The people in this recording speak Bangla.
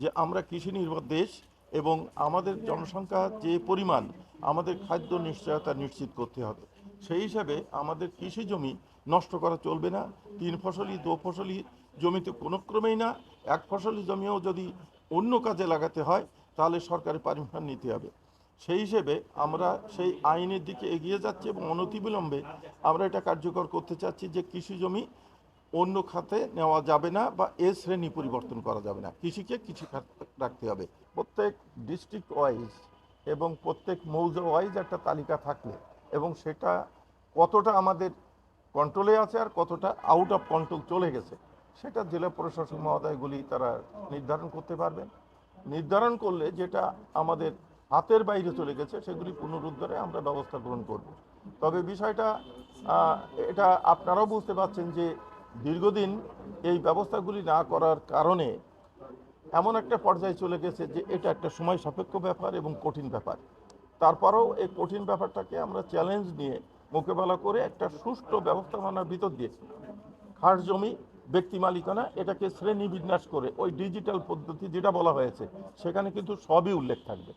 যে আমরা কৃষি নির্ভর দেশ এবং আমাদের জনসংখ্যা যে পরিমাণ, আমাদের খাদ্য নিশ্চয়তা নিশ্চিত করতে হবে। সেই হিসাবে আমাদের কৃষি জমি নষ্ট করা চলবে না, তিন ফসলি, দু ফসলি জমিতে কোনো ক্রমেই না, এক ফসলি জমিও যদি অন্য কাজে লাগাতে হয়, তাহলে সরকারি পারমিশন নিতে হবে। সেই হিসেবে আমরা সেই আইনের দিকে এগিয়ে যাচ্ছি এবং অনতিবিলম্বে আমরা এটা কার্যকর করতে চাচ্ছি যে কৃষি জমি অন্য খাতে নেওয়া যাবে না বা এ শ্রেণি পরিবর্তন করা যাবে না। কৃষিকে কৃষি খাত রাখতে হবে। প্রত্যেক ডিস্ট্রিক্ট ওয়াইজ এবং প্রত্যেক মৌজা ওয়াইজ একটা তালিকা থাকলে এবং সেটা কতটা আমাদের কন্ট্রোলে আছে আর কতটা আউট অফ কন্ট্রোল চলে গেছে, সেটা জেলা প্রশাসক মহোদয়গুলি তারা নির্ধারণ করতে পারবেন। নির্ধারণ করলে যেটা আমাদের হাতের বাইরে চলে গেছে, সেগুলি পুনরুদ্ধারে আমরা ব্যবস্থা গ্রহণ করব। তবে বিষয়টা এটা আপনারাও বুঝতে পারছেন যে দীর্ঘদিন এই ব্যবস্থাগুলি না করার কারণে এমন একটা পর্যায়ে চলে গেছে যে এটা একটা সময় সাপেক্ষ ব্যাপার এবং কঠিন ব্যাপার। তারপরেও এই কঠিন ব্যাপারটাকে আমরা চ্যালেঞ্জ নিয়ে মোকাবেলা করে একটা সুষ্ঠু ব্যবস্থাপনার ভিতর দিয়ে খাস জমি, ব্যক্তি মালিকানা, এটাকে শ্রেণি বিন্যাস করে ওই ডিজিটাল পদ্ধতি যেটা বলা হয়েছে, সেখানে কিন্তু সবই উল্লেখ থাকবে।